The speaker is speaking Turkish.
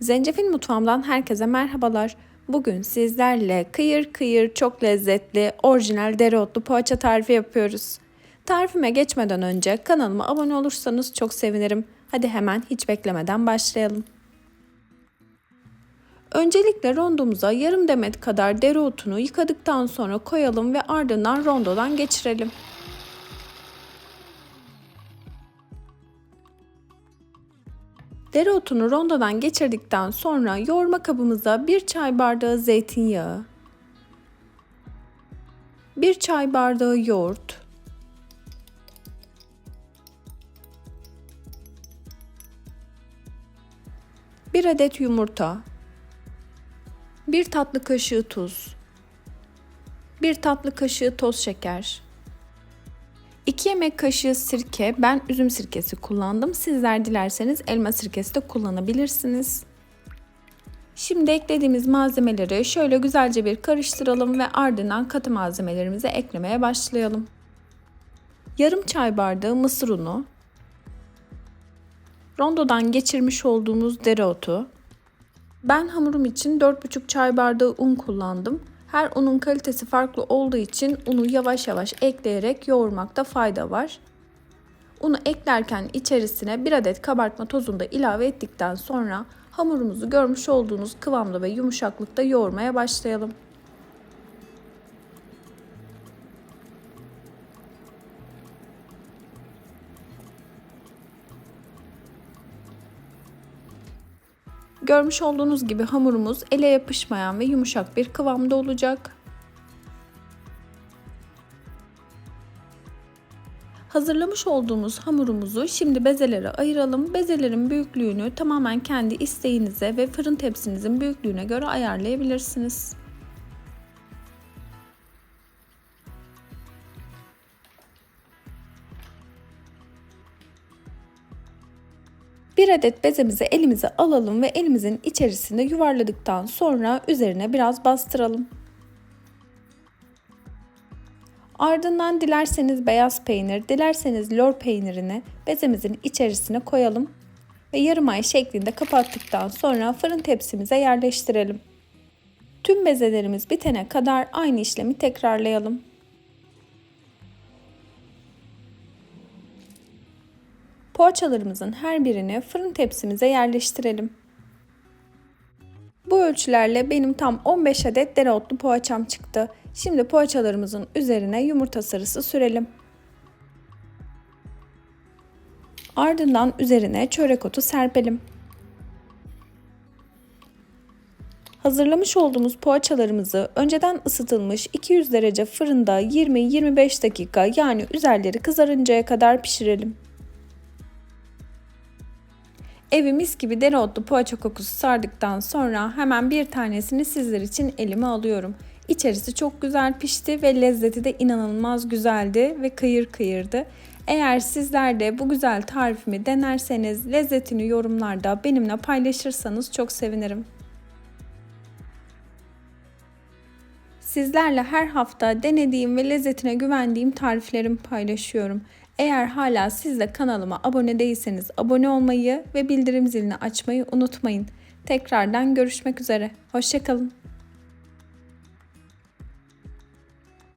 Zencefil mutfağımdan herkese merhabalar. Bugün sizlerle kıyır kıyır çok lezzetli orijinal dereotlu poğaça tarifi yapıyoruz. Tarifime geçmeden önce kanalıma abone olursanız çok sevinirim. Hadi hemen hiç beklemeden başlayalım. Öncelikle rondomuza yarım demet kadar dereotunu yıkadıktan sonra koyalım ve ardından rondodan geçirelim. Dereotunu rondodan geçirdikten sonra yoğurma kabımıza 1 çay bardağı zeytinyağı, 1 çay bardağı yoğurt, bir adet yumurta, 1 tatlı kaşığı tuz, 1 tatlı kaşığı toz şeker, 2 yemek kaşığı sirke, ben üzüm sirkesi kullandım. Sizler dilerseniz elma sirkesi de kullanabilirsiniz. Şimdi eklediğimiz malzemeleri şöyle güzelce bir karıştıralım ve ardından katı malzemelerimizi eklemeye başlayalım. Yarım çay bardağı mısır unu, rondodan geçirmiş olduğumuz dereotu, ben hamurum için 4,5 çay bardağı un kullandım. Her unun kalitesi farklı olduğu için unu yavaş yavaş ekleyerek yoğurmakta fayda var. Unu eklerken içerisine bir adet kabartma tozunu da ilave ettikten sonra hamurumuzu görmüş olduğunuz kıvamda ve yumuşaklıkta yoğurmaya başlayalım. Görmüş olduğunuz gibi hamurumuz ele yapışmayan ve yumuşak bir kıvamda olacak. Hazırlamış olduğumuz hamurumuzu şimdi bezelere ayıralım. Bezelerin büyüklüğünü tamamen kendi isteğinize ve fırın tepsinizin büyüklüğüne göre ayarlayabilirsiniz. Bir adet bezemizi elimize alalım ve elimizin içerisinde yuvarladıktan sonra üzerine biraz bastıralım. Ardından dilerseniz beyaz peynir, dilerseniz lor peynirini bezemizin içerisine koyalım ve yarım ay şeklinde kapattıktan sonra fırın tepsimize yerleştirelim. Tüm bezelerimiz bitene kadar aynı işlemi tekrarlayalım. Poğaçalarımızın her birini fırın tepsimize yerleştirelim. Bu ölçülerle benim tam 15 adet dereotlu poğaçam çıktı. Şimdi poğaçalarımızın üzerine yumurta sarısı sürelim. Ardından üzerine çörek otu serpelim. Hazırlamış olduğumuz poğaçalarımızı önceden ısıtılmış 200 derece fırında 20-25 dakika yani üzerleri kızarıncaya kadar pişirelim. Evi mis gibi dereotlu poğaça kokusu sardıktan sonra hemen bir tanesini sizler için elime alıyorum. İçerisi çok güzel pişti ve lezzeti de inanılmaz güzeldi ve kıyır kıyırdı. Eğer sizler de bu güzel tarifimi denerseniz lezzetini yorumlarda benimle paylaşırsanız çok sevinirim. Sizlerle her hafta denediğim ve lezzetine güvendiğim tariflerimi paylaşıyorum. Eğer hala siz de kanalıma abone değilseniz abone olmayı ve bildirim zilini açmayı unutmayın. Tekrardan görüşmek üzere. Hoşçakalın.